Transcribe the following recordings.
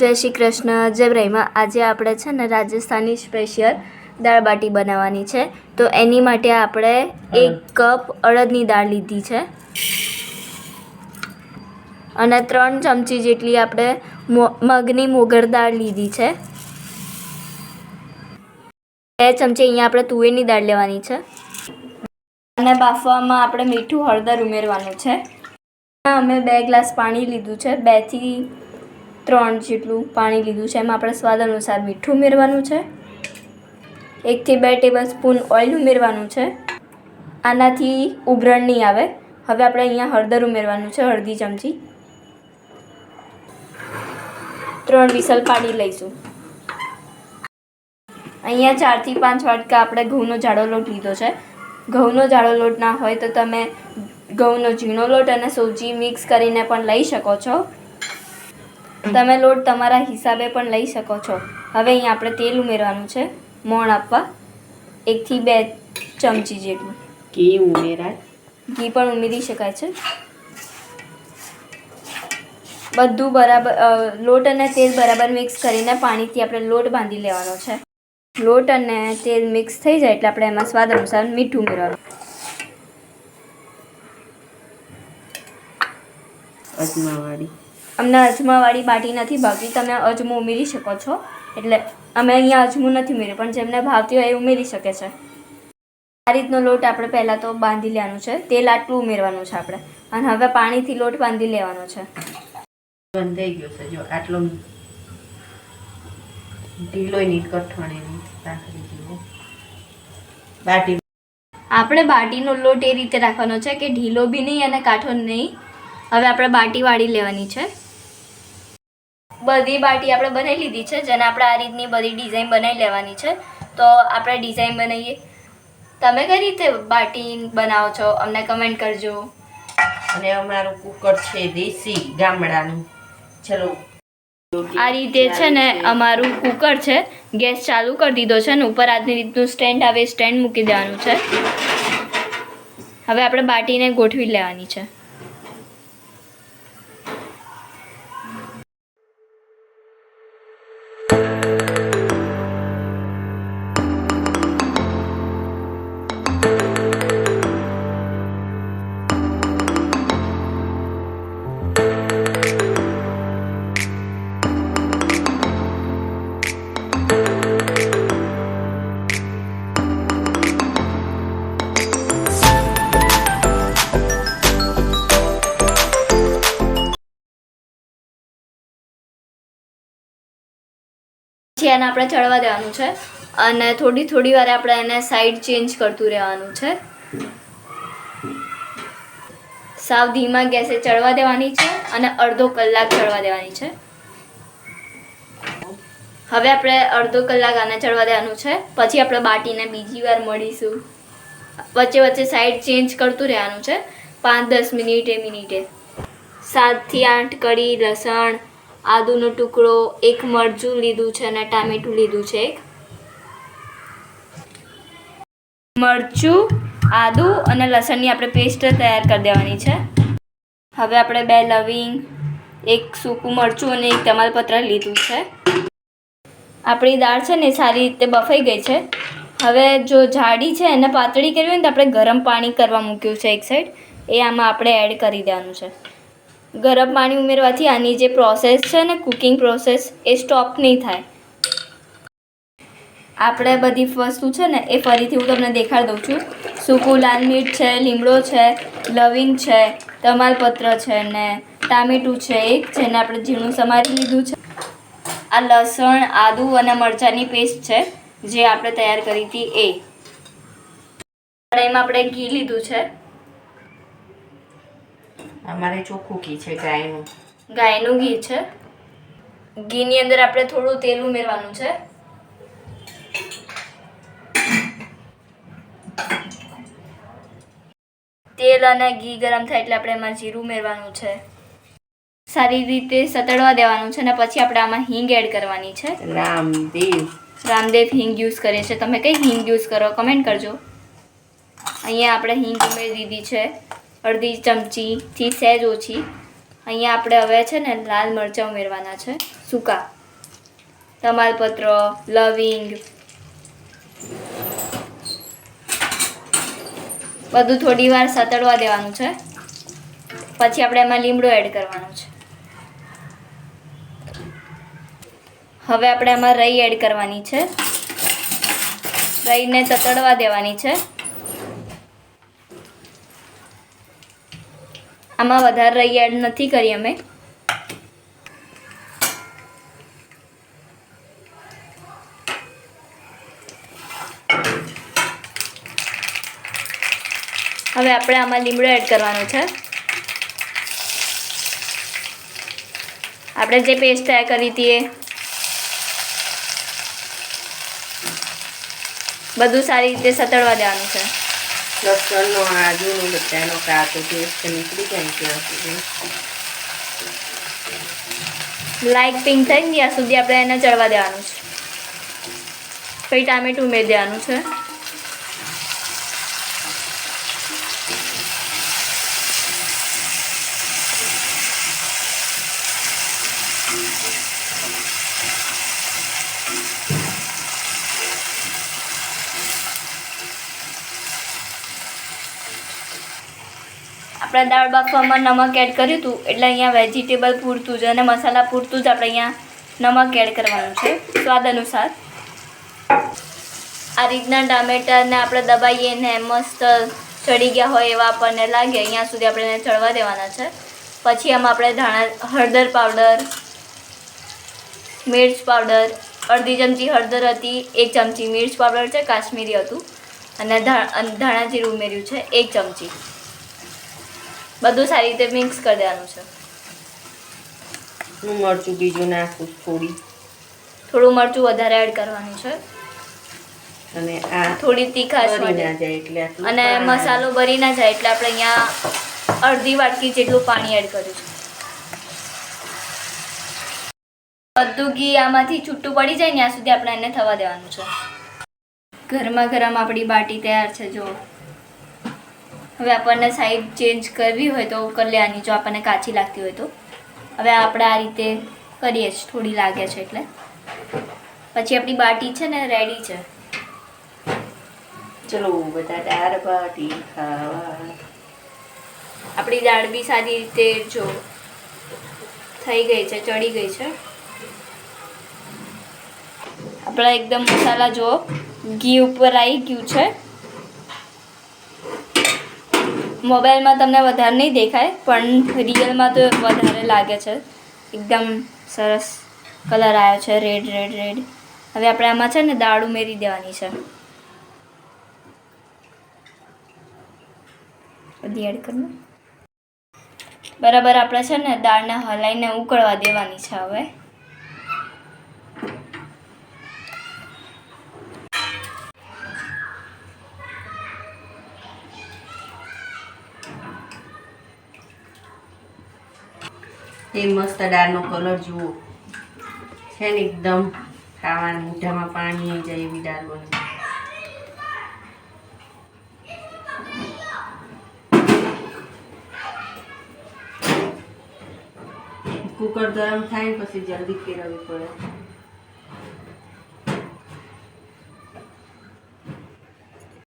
જય શ્રી કૃષ્ણ. જય બ્રહ્મા. આજે આપણે છે ને રાજસ્થાની સ્પેશિયલ દાળ બાટી બનાવવાની છે. તો એની માટે આપણે એક કપ અડદની દાળ લીધી છે. અને ત્રણ ચમચી જેટલી આપણે મગની મોગર દાળ લીધી છે. બે ચમચી અહીંયા આપણે તુવેરની દાળ લેવાની છે. અને બાફવામાં આપણે મીઠું હળદર ઉમેરવાનું છે. અમે બે ગ્લાસ પાણી લીધું છે. બેથી ત્રણ જેટલું પાણી લીધું છે. એમાં આપણે સ્વાદ અનુસાર મીઠું ઉમેરવાનું છે. એકથી બે ટેબલ સ્પૂન ઓઇલ ઉમેરવાનું છે. આનાથી ઉભરણ નહીં આવે. હવે આપણે અહીંયા હળદર ઉમેરવાનું છે અડધી ચમચી. ત્રણ વિસલ પાડી લઈશું. અહીંયા ચારથી પાંચ વાટકા આપણે ઘઉંનો જાડો લોટ લીધો છે. ઘઉંનો જાડો લોટ ના હોય તો તમે ઘઉંનો ઝીણો લોટ અને સૂજી મિક્સ કરીને પણ લઈ શકો છો. તમે લોટ તમારા હિસાબે પણ લઈ શકો છો. હવે અહીં આપણે તેલ ઉમેરવાનું છે. મોણ આપવા. એકથી બે ચમચી જેટલું. ઘી ઉમેરાય. ઘી પણ ઉમેરી શકાય છે. બધું બરાબર લોટ અને તેલ બરાબર મિક્સ કરીને પાણીથી આપણે લોટ બાંધી લેવાનો છે. લોટ અને તેલ મિક્સ થઈ જાય એટલે આપણે એમાં સ્વાદ અનુસાર મીઠું ઉમેરવાનું. અજમાવાળી. અમને અજમાવાળી બાટી નથી ભાવતી. તમે અજમો ઉમેરી શકો છો. એટલે અમે અહીંયા અજમો નથી ઉમેર્યું પણ જેમને ભાવતી હોય એ ઉમેરી શકે છે. આ રીતનો લોટ આપણે પહેલાં તો બાંધી લેવાનું છે. તેલ આટલું ઉમેરવાનું છે આપણે. અને હવે પાણીથી લોટ બાંધી લેવાનો છે. બંધાઈ ગયો છે. જો આટલો ઢીલોય નહીં કઠણ બાટી. આપણે બાટીનો લોટ એ રીતે રાખવાનો છે કે ઢીલો બી નહીં અને કાઠો નહીં. હવે આપણે બાટી વાળી લેવાની છે. બધી બાટી આપણે બનાવી લીધી છે જેને આપણે આ રીતની બધી ડિઝાઇન બનાવી લેવાની છે. તો આપણે ડિઝાઇન બનાવીએ. તમે કઈ રીતે બાટી બનાવો છો? અમને કમેન્ટ કરજો. અને અમારું કુકર છે દેશી ગામડાનું. ચલો. આ રીતે છે ને અમારું કુકર છે. ગેસ ચાલુ કરી દીધો છે ને ઉપર આજની રીતનું સ્ટેન્ડ આવે સ્ટેન્ડ મૂકી દેવાનું છે. હવે આપણે બાટીને ગોઠવી લેવાની છે. પછી એને આપણે ચડવા દેવાનું છે. અને થોડી થોડી વાર આપણે એને સાઈડ ચેન્જ કરતું રહેવાનું છે. સાવ ધીમા ગેસે ચડવા દેવાની છે અને અડધો કલાક ચડવા દેવાની છે. હવે આપણે અડધો કલાક આને ચડવા દેવાનું છે. પછી આપણે બાટીને બીજી વાર મળીશું. વચ્ચે વચ્ચે સાઈડ ચેન્જ કરતું રહેવાનું છે. પાંચ દસ મિનિટે મિનિટે. સાતથી આઠ કડી લસણ આદુનો ટુકડો, એક મરચું લીધું છે અને ટામેટું લીધું છે એક. મરચું, આદુ અને લસણની આપણે પેસ્ટ તૈયાર કરી દેવાની છે. હવે આપણે બે લવિંગ, એક સૂકું મરચું અને એક તમાલપત્ર લીધું છે. આપણી દાળ છે ને સારી રીતે બફાઈ ગઈ છે. હવે જો જાડી છે એને પાતળી કરવી હોય ને તો આપણે ગરમ પાણી કરવા મૂક્યું છે એક સાઈડ એ આમાં આપણે એડ કરી દેવાનું છે. ગરમ પાણી ઉમેરવાથી આની જે પ્રોસેસ છે ને કુકિંગ પ્રોસેસ એ સ્ટોપ નહીં થાય. આપણે બધી વસ્તુ છે ને એ ફરીથી હું તમને દેખાડી દઉં છું. સૂકું લાલ મિર્ચ છે, લીમડો છે, લવિંગ છે, તમાલપત્ર છે ને ટામેટું છે એક, જેને આપણે ઝીણું સમારી લીધું છે. આ લસણ, આદુ અને મરચાંની પેસ્ટ છે, જે આપણે તૈયાર કરી હતી એ. એમાં આપણે ઘી લીધું છે. અમારે ચોખ્ખું ઘી છે ગાયનું. ગાયનું ઘી છે. ઘીની અંદર આપણે થોડું તેલ ઉમેરવાનું છે. તેલ અને ઘી ગરમ થાય એટલે આપણે એમાં જીરું ઉમેરવાનું છે. સારી રીતે સતળવા દેવાનું છે અને પછી આપણે આમાં હિંગ એડ કરવાની છે. રામદેવ. રામદેવ હિંગ યુઝ કરીએ છીએ તમે કઈ હિંગ યુઝ કરો કમેન્ટ કરજો. અહીંયા આપણે હિંગ ઉમેરી દીધી છે. અડધી ચમચીથી સહેજ ઓછી. અહીંયા આપણે હવે છે ને લાલ મરચાં ઉમેરવાના છે. સૂકા. તમાલપત્ર, લવિંગ. બધું થોડી વાર સતળવા દેવાનું છે. પછી આપણે એમાં લીમડો એડ કરવાનો છે. હવે આપણે એમાં રઈ એડ કરવાની છે. રઈને તતડવા દેવાની છે. આમાં વધારે રહી એડ નથી કરી અમે. હવે આપણે આમાં લીમડો એડ કરવાનો છે. આપણે જે પેસ્ટ તૈયાર કરી હતી એ. બધું સારી રીતે સતળવા દેવાનું છે. લસણનો આદુનો બધાનો કાચો ટેસ્ટ નીકળી જાય ત્યાં સુધી લાઈટ પિંક થઈ ત્યાં સુધી આપણે એને ચડવા દેવાનું છે પછી ટામેટું ઉમેરી દેવાનું છે આપણે દાળ બાફવામાં નમક એડ કર્યું હતું, એટલે અહીંયા વેજીટેબલ પૂરતું જ અને મસાલા પૂરતું જ આપણે અહીંયા નમક એડ કરવાનું છે, સ્વાદ અનુસાર. આ રીતના ટામેટાને આપણે દબાઈએ ને મસ્ત ચડી ગયા હોય એવા આપણને લાગે, અહીંયા સુધી આપણે એને ચડવા દેવાના છે. પછી આમાં આપણે ધાણા, હળદર પાવડર, મિર્ચ પાવડર, અડધી ચમચી હળદર હતી, એક ચમચી મિર્ચ પાવડર છે, કાશ્મીરી હતું. અને ધાણા જીરું ઉમેર્યું છે, એક ચમચી. બધું સારી રીતે મિક્સ કરી દેવાનું છે. હું મરચું બીજું નાખું થોડી. થોડું મરચું વધારે એડ કરવાનું છે. અને આ થોડી તીખાશ ના જાય એટલે અને મસાલો બરી ના જાય એટલે આપણે અહીંયા અડધી વાટકી જેટલું પાણી એડ કર્યું છે. બધું ઘી આમાંથી છૂટું પડી જાય ત્યાં સુધી આપણે એને થવા દેવાનું છે. ગરમા ગરમ આપણી બાટી તૈયાર છે જો હવે આપણને સાઈડ ચેન્જ કરવી હોય તો કરી લેવાની જો આપણને કાચી લાગતી હોય તો. હવે આપણે આ રીતે કરીએ જ થોડી લાગે છે એટલે. પછી આપણી બાટી છે ને રેડી છે. ચલો, બધા દાળ બાટી ખાવા. આપણી દાળ બી સારી રીતે જો થઈ ગઈ છે, ચડી ગઈ છે. આપણા એકદમ મસાલા જો ઘી ઉપર આવી ગયું છે. મોબાઈલમાં તમને વધારે નહીં દેખાય, પણ રિયલમાં તો વધારે લાગે છે. એકદમ સરસ કલર આવ્યો છે, રેડ રેડ રેડ. હવે આપણે આમાં છે ને દાળ ઉમેરી દેવાની છે. બરાબર, આપણે છે ને દાળને હલાઈને ઉકળવા દેવાની છે હવે. એ મસ્ત દાળનો કલર જુઓ. છે ને એકદમ ખાવાનું મોઢામાં પાણી આવી જાય એવી દાળ બની. કુકર ગરમ થાય ને પછી જલ્દી ફેરવવી પડે.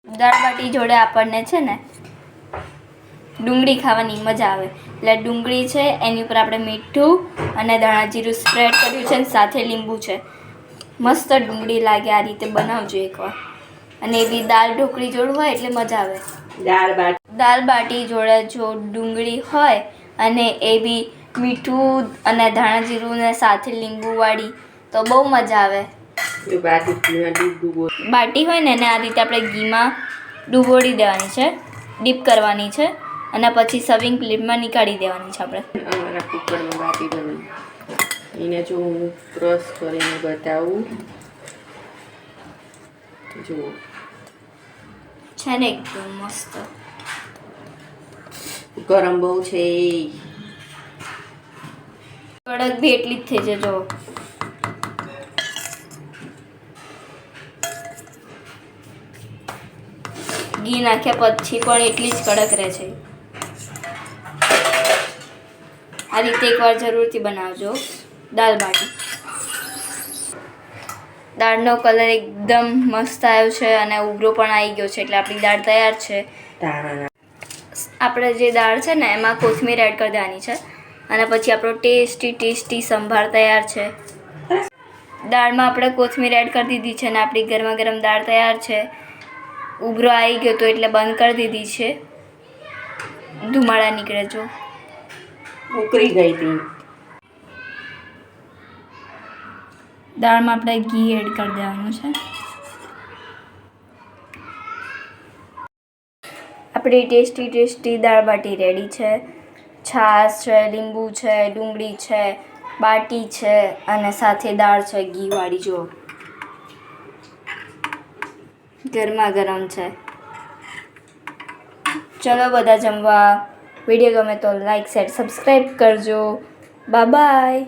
દાળ બાટી જોડે આપણને છે ને ડુંગળી ખાવાની મજા આવે. એટલે ડુંગળી છે એની ઉપર આપણે મીઠું અને ધાણા જીરું સ્પ્રેડ કર્યું છે અને સાથે લીંબુ છે. મસ્ત ડુંગળી લાગે આ રીતે બનાવજો એકવાર. અને એવી દાળ ઢોકળી જોડ હોય એટલે મજા આવે. દાળ બાટી. દાળ બાટી જોડે જો ડુંગળી હોય અને એ બી મીઠું અને ધાણા જીરું ને સાથે લીંબુવાળી તો બહુ મજા આવે. બાટી હોય ને એને આ રીતે આપણે ઘીમાં ડૂબોડી દેવાની છે ડીપ કરવાની છે. અને પછી સર્વિંગ પ્લેટમાં નીકાળી દેવાની છે આપણે. અમારા કુકરમાં બાટી બની એને જો હું ક્રશ કરીને બતાવું. જુઓ છે ને એકદમ મસ્ત. ગરમ બહુ છે. કડક બી એટલી જ થઈ છે જો. ઘી નાખ્યા પછી પણ એટલી જ કડક રહે છે. આ રીતે એકવાર જરૂરથી બનાવજો. દાલ બાટી. દાળનો કલર એકદમ મસ્ત આવ્યો છે અને ઉભરો પણ આવી ગયો છે એટલે આપણી દાળ તૈયાર છે. આપણે જે દાળ છે ને એમાં કોથમીર એડ કરી દેવાની છે અને પછી આપણો ટેસ્ટી ટેસ્ટી સંભાર તૈયાર છે. દાળમાં આપણે કોથમીર એડ કરી દીધી છે અને આપણી ગરમા ગરમ દાળ તૈયાર છે. ઉભરો આવી ગયો તો એટલે બંધ કરી દીધી છે. ધુમાડા નીકળે જો. ઉકળી ગઈ હતી. દાળમાં આપણે ઘી એડ કરી દેવાનું છે. આપણી tasty tasty dal baati ready છે. છાશ છે, લીંબુ છે, ડુંગળી છે, બાટી છે અને સાથે દાળ છે ઘીવાળી જો ગરમા ગરમ છે. ચલો બધા જમવા વીડિયો ગમે તો લાઈક શેર સબસ્ક્રાઈબ કરજો. બાય